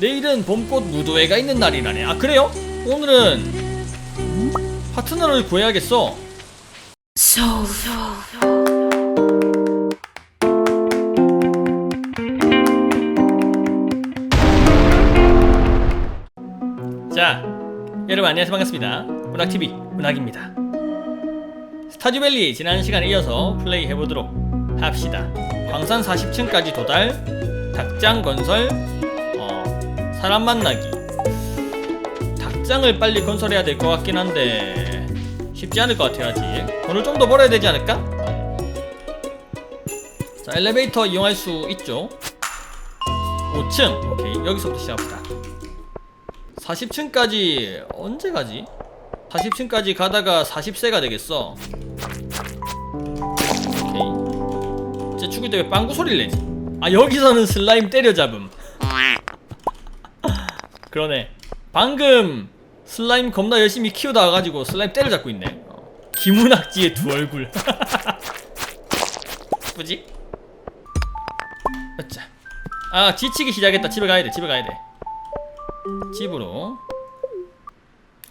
내일은 봄꽃 무도회가 있는 날이라네. 아 그래요? 오늘은 파트너를 구해야겠어. So, 자, 여러분 안녕하세요 반갑습니다. 문학TV 문학입니다. 스타듀밸리 지난 시간에 이어서 플레이 해보도록 합시다. 광산 40층까지 도달, 닭장 건설, 어, 사람 만나기. 닭장을 빨리 건설해야 될 것 같긴 한데 쉽지 않을 것 같아요 아직. 돈을 좀 더 벌어야 되지 않을까? 자, 엘리베이터 이용할 수 있죠. 5층, 오케이 여기서부터 시작합시다. 40층까지 언제 가지? 40층까지 가다가 40세가 되겠어. 오케이. 이제 죽을 때 왜 빵구 소리를 내지? 아 여기서는 슬라임 때려잡음. 그러네. 방금 슬라임 겁나 열심히 키우다 와가지고 슬라임 때려잡고 있네. 어. 김은학지의 두 얼굴. 뭐지? 자. 아 지치기 시작했다. 집에 가야 돼. 집에 가야 돼. 집으로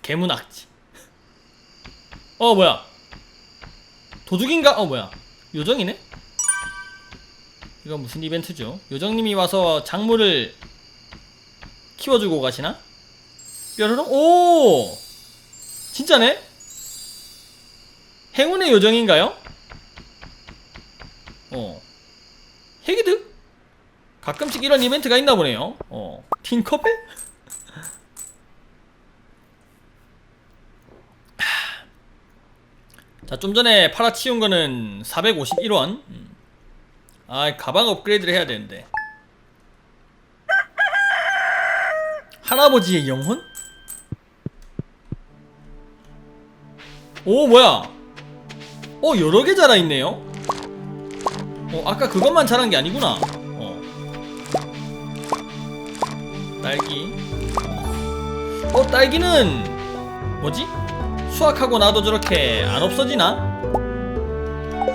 개문악지 어 뭐야 도둑인가? 어 뭐야 요정이네? 이건 무슨 이벤트죠? 요정님이 와서 작물을 키워주고 가시나? 뾰로롱 오 진짜네? 행운의 요정인가요? 어 해기득? 가끔씩 이런 이벤트가 있나 보네요 어 팅커벨? 자, 좀 전에 팔아치운 거는 451원. 음. 아, 가방 업그레이드를 해야 되는데. 할아버지의 영혼? 오, 뭐야? 어, 여러 개 자라있네요? 어, 아까 그것만 자란 게 아니구나. 어. 딸기. 어, 딸기는 뭐지? 수확하고 나도 저렇게 안 없어지나?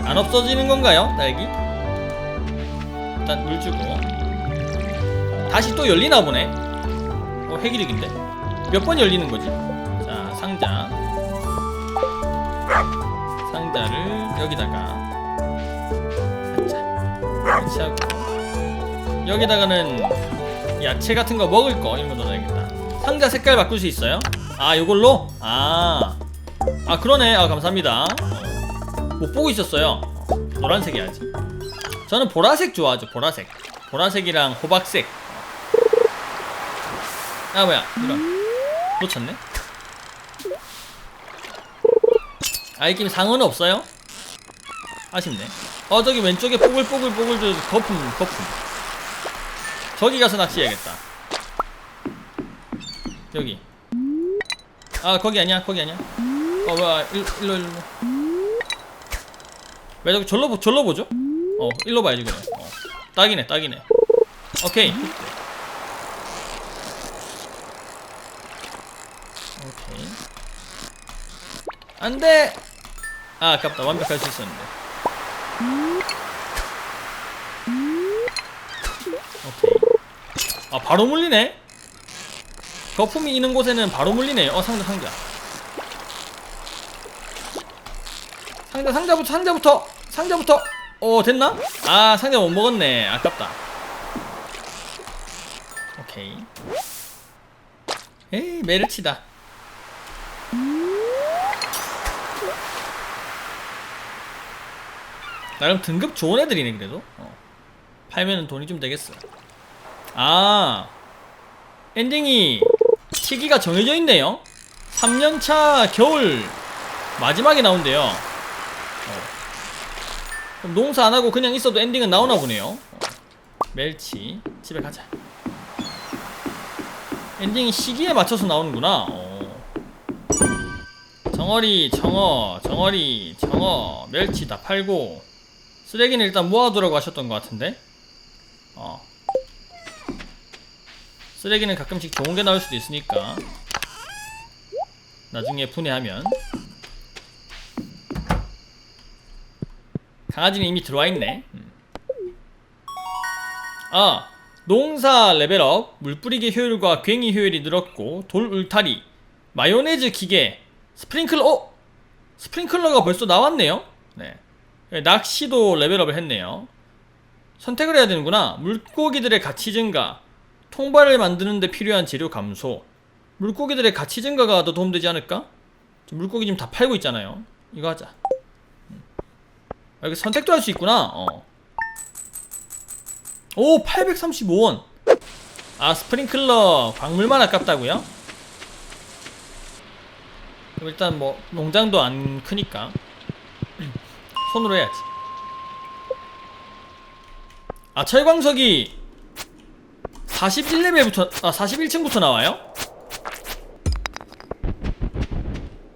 안 없어지는 건가요, 딸기? 일단 물 주고 다시 또 열리나 보네. 어, 해기력인데? 몇 번 열리는 거지? 자, 상자. 상자를 여기다가 자, 설치하고 여기다가는 야채 같은 거 먹을 거 이런 거 넣어야겠다. 상자 색깔 바꿀 수 있어요? 아, 요걸로? 아. 아 그러네 아 감사합니다 어, 못 보고 있었어요 어, 노란색 해야지 저는 보라색 좋아하죠 보라색 보라색이랑 호박색 아 뭐야. 이런. 놓쳤네? 아 이 게임 상어는 없어요? 아쉽네. 어 저기 왼쪽에 뽀글뽀글뽀글 저 거품 거품. 저기 가서 낚시해야겠다. 여기. 아 거기 아니야 거기 아니야. 어 뭐야 일, 일로 일로. 왜 저기 절로 보 절로 보죠? 어 일로 봐야지 그래 어. 딱이네 딱이네. 오케이 안돼. 아 아깝다. 완벽할 수 있었는데. 오케이. 아 바로 물리네? 거품이 있는 곳에는 바로 물리네. 어 상자 상자. 상자 상자부터 상자부터. 상자부터. 어 됐나? 아 상자 못 먹었네. 아깝다. 오케이. 에이 메르치다 나름 등급 좋은 애들이네 그래도 어. 팔면은 돈이 좀 되겠어 아 엔딩이 시기가 정해져 있네요 3년차 겨울 마지막에 나온대요 어. 농사 안 하고 그냥 있어도 엔딩은 나오나 보네요. 어. 멜치 집에 가자. 엔딩이 시기에 맞춰서 나오는구나. 어. 정어리, 정어, 정어리, 정어, 멜치 다 팔고 쓰레기는 일단 모아두라고 하셨던 것 같은데. 어. 쓰레기는 가끔씩 좋은 게 나올 수도 있으니까 나중에 분해하면 강아지는 이미 들어와 있네. 음. 아 농사 레벨업, 물 뿌리기 효율과 괭이 효율이 늘었고 돌 울타리, 마요네즈 기계, 스프링클러, 어? 스프링클러가 벌써 나왔네요. 네. 낚시도 레벨업을 했네요. 선택을 해야 되는구나. 물고기들의 가치 증가, 통발을 만드는데 필요한 재료 감소, 물고기들의 가치 증가가 더 도움되지 않을까? 물고기 지금 다 팔고 있잖아요. 이거 하자. 음. 아, 여기 선택도 할 수 있구나. 어. 오, 835원. 아, 스프링클러 광물만 아깝다고요? 일단 뭐 농장도 안 크니까 손으로 해야지. 아, 철광석이 41레벨부터 아, 41층부터 나와요?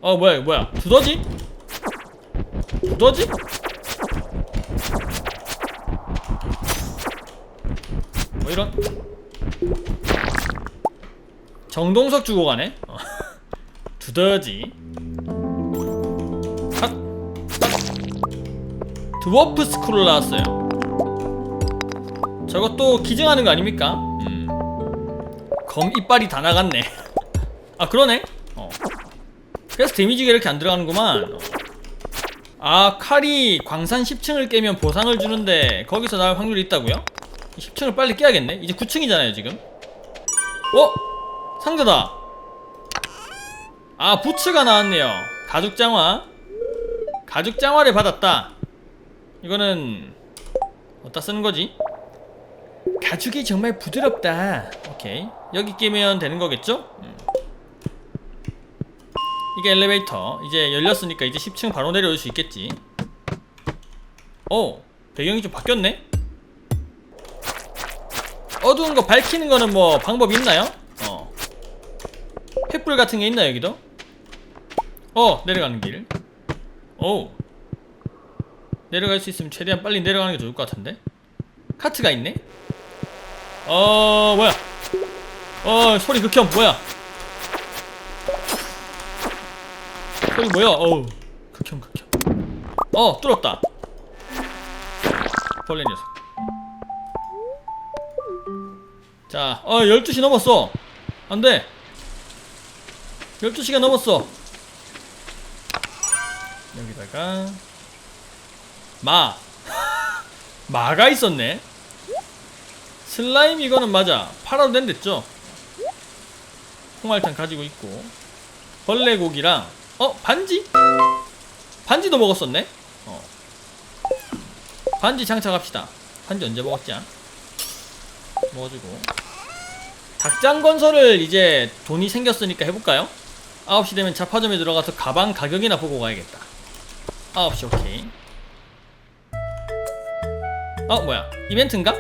어, 뭐야, 이거 뭐야? 두더지? 두더지? 뭐 이런 정동석 주고 가네. 어. 두더지. 드워프 스크롤 나왔어요. 저것도 기증하는 거 아닙니까? 음. 검 이빨이 다 나갔네. 아 그러네. 어. 그래서 데미지가 이렇게 안 들어가는구만. 어. 아 칼이 광산 10층을 깨면 보상을 주는데 거기서 나올 확률이 있다고요? 10층을 빨리 깨야겠네. 이제 9층이잖아요 지금. 어? 상자다. 아 부츠가 나왔네요. 가죽 장화. 가죽 장화를 받았다. 이거는 어디다 쓰는 거지? 가죽이 정말 부드럽다. 오케이. 여기 끼면 되는 거겠죠? 음. 이게 엘리베이터. 이제 열렸으니까 이제 10층 바로 내려올 수 있겠지. 오, 배경이 좀 바뀌었네? 어두운 거 밝히는 거는 뭐 방법 있나요? 어. 횃불 같은 게 있나 여기도? 어, 내려가는 길. 오. 내려갈 수 있으면 최대한 빨리 내려가는 게 좋을 것 같은데? 카트가 있네? 어, 뭐야? 어, 소리 극혐, 뭐야? 소리 뭐야? 어우, 극혐, 극혐. 어, 뚫었다. 벌레 녀석. 자, 어, 12시 넘었어. 안 돼. 12시가 넘었어. 여기다가, 마. 마가 있었네. 슬라임 이거는 맞아. 팔아도 된댔죠? 홍알탄 가지고 있고. 벌레 고기랑, 어, 반지? 반지도 먹었었네? 어. 반지 장착합시다. 반지 언제 먹었지? 먹어주고. 닭장 건설을 이제 돈이 생겼으니까 해볼까요? 9시 되면 자파점에 들어가서 가방 가격이나 보고 가야겠다. 9시 오케이. 어 뭐야 이벤트인가?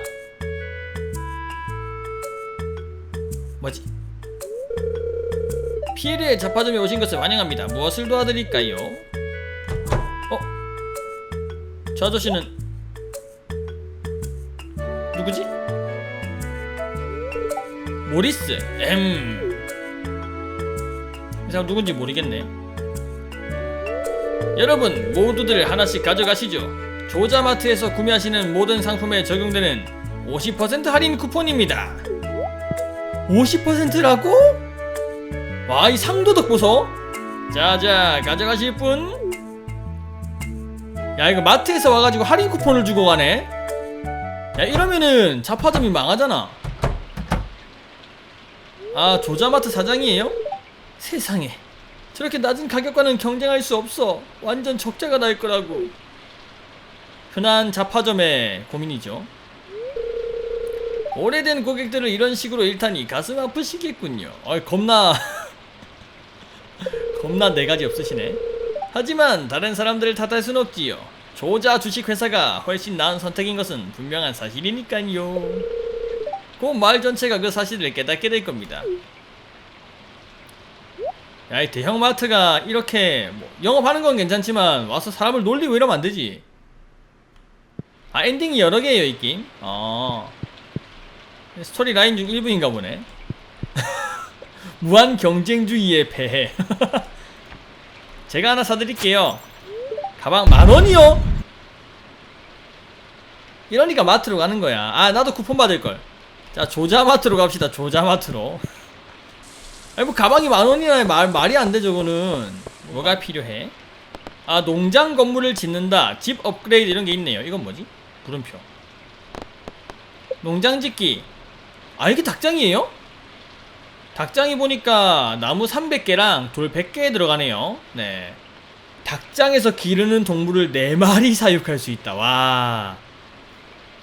뭐지? 피에르의 자파점에 오신 것을 환영합니다. 무엇을 도와드릴까요? 어? 저 아저씨는 누구지? 모리스 M 이 사람 누군지 모르겠네 여러분 모두들 하나씩 가져가시죠 조자마트에서 구매하시는 모든 상품에 적용되는 50% 할인 쿠폰입니다. 50%라고? 와 이 상도덕 보소? 자자 가져가실 분? 야 이거 마트에서 와가지고 할인 쿠폰을 주고 가네. 야 이러면은 자파점이 망하잖아. 아 조자마트 사장이에요? 세상에. 저렇게 낮은 가격과는 경쟁할 수 없어. 완전 적자가 날 거라고 흔한 자파점의 고민이죠. 오래된 고객들을 이런 식으로 잃다니 가슴 아프시겠군요. 어이 겁나. 겁나 네 가지 없으시네. 하지만 다른 사람들을 탓할 순 없지요. 조자 주식회사가 훨씬 나은 선택인 것은 분명한 사실이니까요. 그말 전체가 그 사실을 깨닫게 될 겁니다. 야, 이 대형마트가 이렇게 뭐 영업하는 건 괜찮지만 와서 사람을 놀리고 이러면 안 되지. 아, 엔딩이 여러 개예요, 이 게임. 어. 스토리 라인 중 일부인가 보네. 무한 경쟁주의의 폐해. 제가 하나 사드릴게요. 가방 만 원이요? 이러니까 마트로 가는 거야. 아, 나도 쿠폰 받을 걸. 자 조자마트로 갑시다 조자마트로 아니 뭐 가방이 만 원이나 말, 말이 안 돼 저거는 뭐가 필요해 아 농장 건물을 짓는다 집 업그레이드 이런 게 있네요 이건 뭐지 물음표. 농장 짓기. 아 이게 닭장이에요? 닭장이 보니까 나무 300개랑 돌 100개 들어가네요. 네. 닭장에서 기르는 동물을 4마리 사육할 수 있다. 와.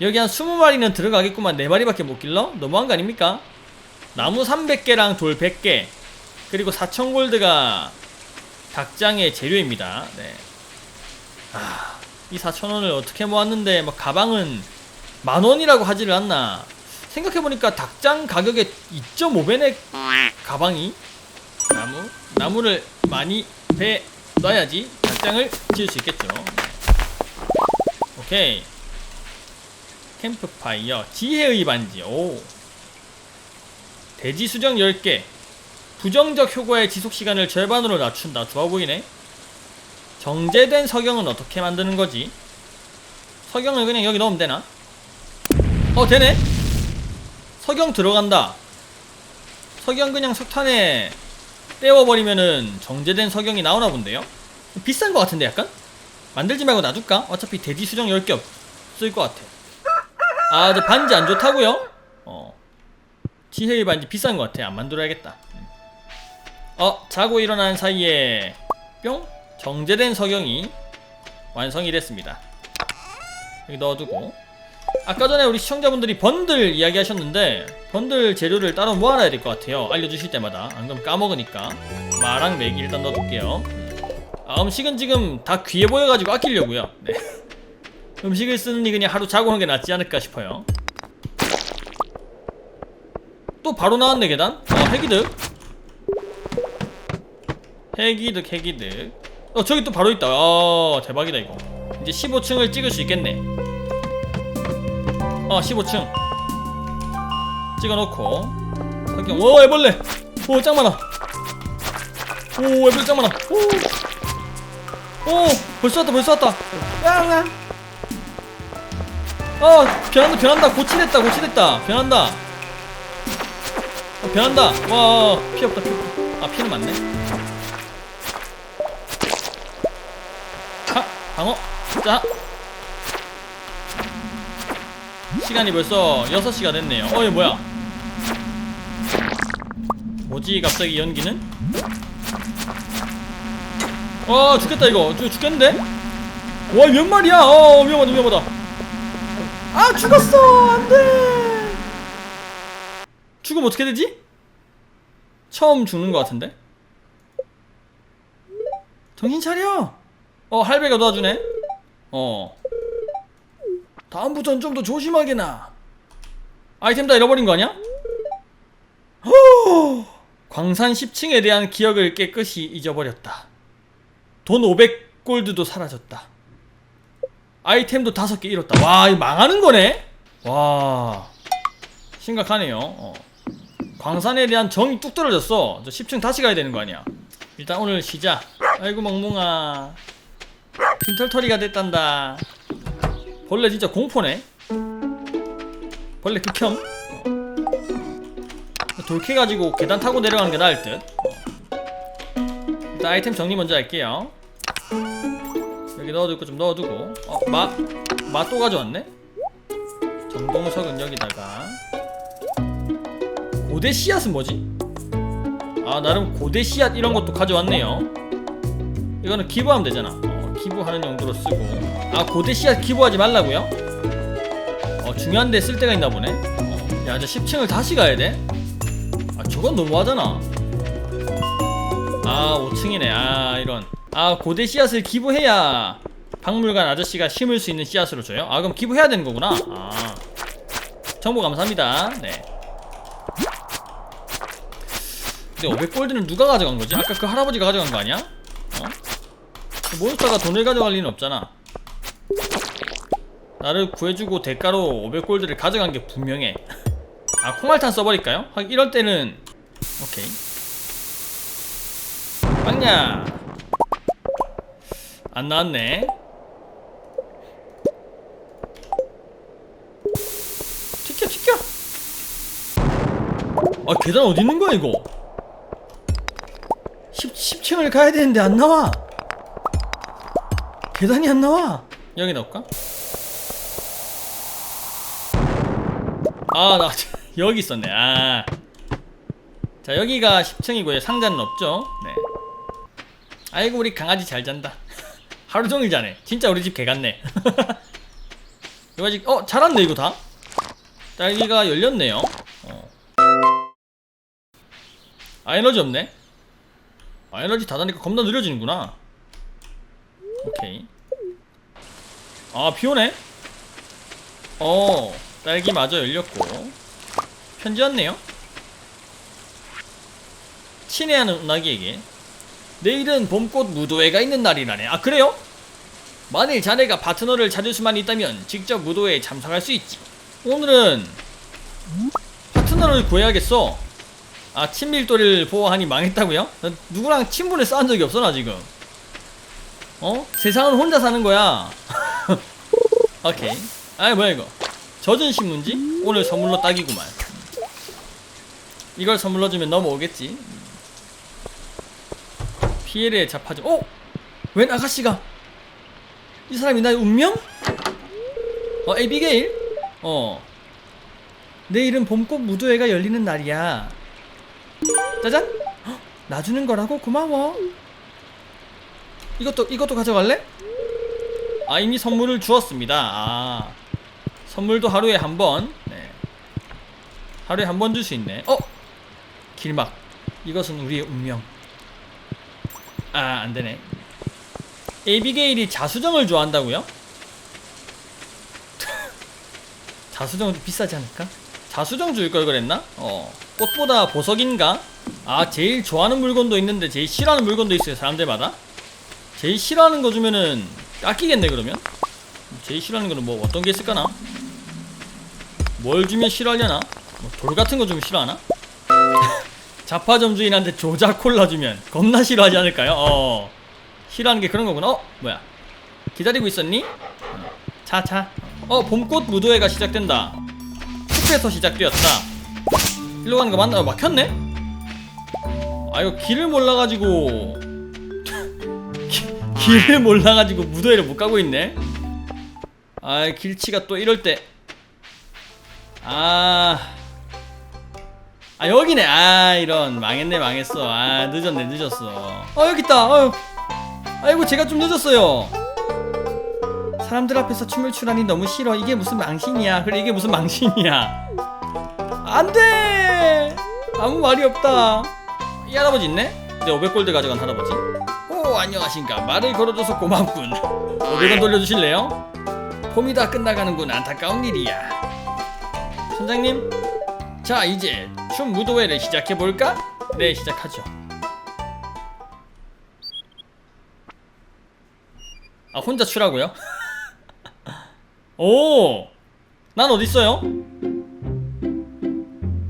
여기 한 20마리는 들어가겠구만. 4마리밖에 못 길러? 너무한 거 아닙니까? 나무 300개랑 돌 100개 그리고 4000골드가 닭장의 재료입니다. 네. 아, 이 4000원을 어떻게 모았는데 뭐 가방은 만원이라고 하지를 않나? 생각해보니까 닭장 가격에 2.5배네 가방이. 나무? 나무를 많이 배 놔야지 닭장을 지을 수 있겠죠. 오케이. 캠프파이어 지혜의 반지. 오. 돼지 수정 10개. 부정적 효과의 지속시간을 절반으로 낮춘다. 좋아 보이네 정제된 석영은 어떻게 만드는 거지 석영을 그냥 여기 넣으면 되나 어 되네 석영 들어간다 석영 그냥 석탄에 떼워버리면은 정제된 석영이 나오나 본데요 비싼 거 같은데 약간 만들지 말고 놔둘까 어차피 돼지 수정 10개 없을 것 같아 아, 저 반지 안 좋다고요? 어. 지혜의 반지 비싼 것 같아. 안 만들어야겠다. 음. 어, 자고 일어난 사이에 뿅 정제된 석영이 완성이 됐습니다. 여기 넣어두고 아까 전에 우리 시청자분들이 번들 이야기 하셨는데 번들 재료를 따로 모아놔야 될 것 같아요. 알려주실 때마다 안 그러면 까먹으니까 마랑 맥이 일단 넣어둘게요. 아, 음식은 지금 다 귀해 보여가지고 아끼려고요. 네. 음식을 쓰느니 그냥 하루 자고 하는 게 낫지 않을까 싶어요. 또 바로 나왔네 계단. 어 해기득. 해기득 해기득. 어 저기 또 바로 있다. 어 대박이다 이거. 이제 15층을 찍을 수 있겠네. 어 15층. 찍어놓고. 석경. 오 애벌레. 오 짱 많아. 오 애벌레 짱 많아. 오. 오 벌써 왔다 벌써 왔다. 야어 변한다 변한다 고치됐다 고치됐다 변한다 어, 변한다 와 피 없다 피 없다 아 피는 많네 방어. 자. 시간이 벌써 6시가 됐네요. 어이 뭐야? 뭐지 갑자기 연기는? 어 죽겠다 이거. 죽, 죽겠는데? 와몇 마리야? 어 위험하다 위험하다. 아 죽었어! 안돼! 죽으면 어떻게 되지? 처음 죽는 것 같은데? 정신 차려 어 할배가 도와주네 어 다음부턴 좀 더 조심하게 나 아이템 다 잃어버린 거 아니야? 허! 광산 10층에 대한 기억을 깨끗이 잊어버렸다 돈 500골드도 사라졌다 아이템도 다섯 개 잃었다. 와, 이 망하는 거네? 와, 심각하네요. 어. 광산에 대한 정이 뚝 떨어졌어. 저 10층 다시 가야 되는 거 아니야? 일단 오늘 쉬자. 아이고, 멍멍아. 빈털터리가 됐단다. 벌레 진짜 공포네. 벌레 극혐. 어. 돌캐 가지고 계단 타고 내려가는 게 나을 듯. 어. 일단 아이템 정리 먼저 할게요. 여기 넣어두고 좀 넣어두고 어? 마? 마 또 가져왔네? 정동석은 여기다가 고대 씨앗은 뭐지? 아 나름 고대 씨앗 이런 것도 가져왔네요 이거는 기부하면 되잖아 어, 기부하는 용도로 쓰고 아 고대 씨앗 기부하지 말라고요? 어 중요한데 쓸 데가 있나 보네 어, 야저 10층을 다시 가야 돼? 아 저건 너무하잖아 아 5층이네 아 이런 아 고대 씨앗을 기부해야 박물관 아저씨가 심을 수 있는 씨앗으로 줘요? 아 그럼 기부해야 되는 거구나 아 정보 감사합니다 네 근데 500골드는 누가 가져간 거지? 아까 그 할아버지가 가져간 거 아니야? 몬스터가 돈을 가져갈 리는 없잖아. 나를 구해주고 대가로 500골드를 가져간 게 분명해. 아 콩알탄 써버릴까요? 하 이럴 때는. 오케이. 빵야 안 나왔네. 튀겨 튀겨. 아 계단 어디 있는 거야 이거? 10, 10층을 가야 되는데 안 나와 계단이 안 나와. 여기 넣을까? 아 나 여기 있었네. 아. 자 여기가 10층이고요. 상자는 없죠? 네. 아이고 우리 강아지 잘 잔다. 하루 종일 자네. 진짜 우리 집 개 같네. 이거 아직 어 잘았네 이거 다? 딸기가 열렸네요. 어. 아 에너지 없네? 아 에너지 다 다니까 겁나 느려지는구나 오케이 아 비오네? 어 딸기 마저 열렸고. 편지 왔네요. 친애하는 운하기에게. 내일은 봄꽃 무도회가 있는 날이라네. 아 그래요? 만일 자네가 파트너를 찾을 수만 있다면 직접 무도회에 참석할 수 있지. 오늘은 파트너를 구해야겠어. 아 친밀도를 보호하니 망했다고요? 나 누구랑 친분을 쌓은 적이 없어 나 지금. 어? 세상은 혼자 사는 거야 오케이. 아 뭐야 이거? 젖은 신문지? 오늘 선물로 딱이구만. 이걸 선물로 주면 넘어오겠지. 피해를 잡아줘 어? 웬 아가씨가? 이 사람이 나의 운명? 어 에비게일? 어. 내일은 봄꽃 무도회가 열리는 날이야. 짜잔! 헉, 놔주는 거라고? 고마워. 이것도 이것도 가져갈래? 아 이미 선물을 주었습니다 아 선물도 하루에 한번 네. 하루에 한 번 줄 수 있네 어? 길막 이것은 우리의 운명 아 안되네 에비게일이 자수정을 좋아한다고요? 자수정은 좀 비싸지 않을까? 자수정 줄 걸 그랬나? 어 꽃보다 보석인가? 아 제일 좋아하는 물건도 있는데 제일 싫어하는 물건도 있어요 사람들마다 제일 싫어하는 거 주면은 깎이겠네 그러면 제일 싫어하는 거는 뭐 어떤 게 있을까나? 뭘 주면 싫어하려나? 뭐 돌 같은 거 주면 싫어하나? 자파점 주인한테 조자 콜라 주면 겁나 싫어하지 않을까요? 어 싫어하는 게 그런 거구나 어? 뭐야 기다리고 있었니? 차 차. 어 봄꽃 무도회가 시작된다 숲에서 시작되었다 일로 가는 거 맞나? 어, 막혔네? 아 이거 길을 몰라가지고 기- 길을 몰라가지고 무도회를 못 가고 있네. 아 길치가 또 이럴 때. 아... 아 여기네. 아 이런. 망했네 망했어. 아 늦었네 늦었어. 어 여기 있다. 아유 아이고 제가 좀 늦었어요. 사람들 앞에서 춤을 추라니 너무 싫어. 이게 무슨 망신이야? 그래 이게 무슨 망신이야? 안돼! 아무 말이 없다. 이 할아버지 있네? 내 500골드 가져간 할아버지 오 안녕하신가 말을 걸어줘서 고맙군 500원 돌려주실래요? 봄이 다 끝나가는군 안타까운 일이야 선장님 자 이제 춤 무도회를 시작해볼까? 네 시작하죠 아 혼자 추라고요? 오! 난 어딨어요?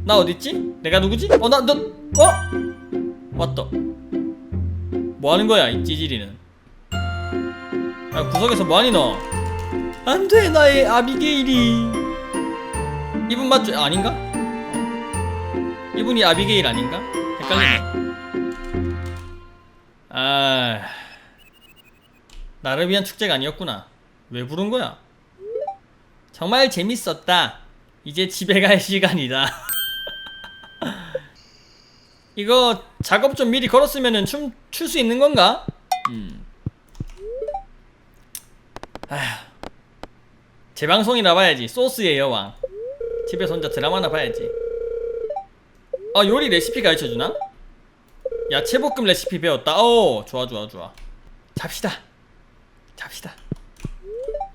나 어딨지? 내가 누구지? 어, 나, 너, 어? 왔다. 뭐 하는 거야, 이 찌질이는. 야, 구석에서 뭐하니, 너? 안 돼, 나의 아비게일이. 이분 맞죠? 아, 아닌가? 이분이 아비게일 아닌가? 헷갈리네. 아, 나를 위한 축제가 아니었구나. 왜 부른 거야? 정말 재밌었다. 이제 집에 갈 시간이다. 이거 작업 좀 미리 걸었으면은 춤출 수 있는 건가? 음. 아휴. 재방송이나 봐야지. 소스의 여왕. 집에서 혼자 드라마나 봐야지. 아 요리 레시피 가르쳐 주나? 야채볶음 레시피 배웠다. 오 좋아 좋아 좋아. 잡시다. 잡시다.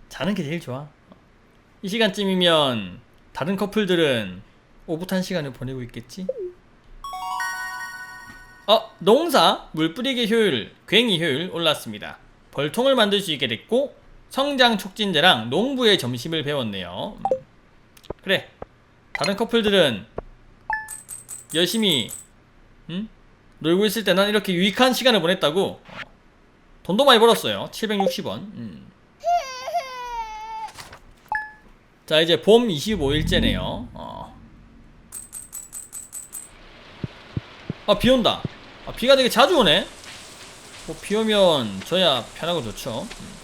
자는 게 제일 좋아. 이 시간쯤이면 다른 커플들은 오붓한 시간을 보내고 있겠지? 어, 농사, 물 뿌리기 효율, 괭이 효율 올랐습니다. 벌통을 만들 수 있게 됐고 성장 촉진제랑 농부의 점심을 배웠네요. 음. 그래. 다른 커플들은 열심히 음? 놀고 있을 때 난 이렇게 유익한 시간을 보냈다고. 어. 돈도 많이 벌었어요. 760원. 음. 자 이제 봄 25일째네요 어. 아, 비 온다. 아, 비가 되게 자주 오네. 뭐, 비 오면 저야 편하고 좋죠. 음.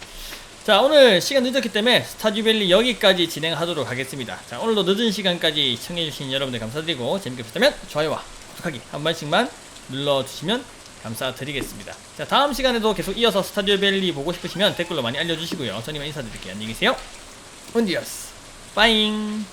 자, 오늘 시간 늦었기 때문에 스타듀밸리 여기까지 진행하도록 하겠습니다. 자, 오늘도 늦은 시간까지 시청해주신 여러분들 감사드리고, 재밌게 보셨다면 좋아요와 구독하기 한 번씩만 눌러주시면 감사드리겠습니다. 자, 다음 시간에도 계속 이어서 스타듀밸리 보고 싶으시면 댓글로 많이 알려주시고요. 저는 이만 인사드릴게요. 안녕히 계세요. 운디어스. 빠잉.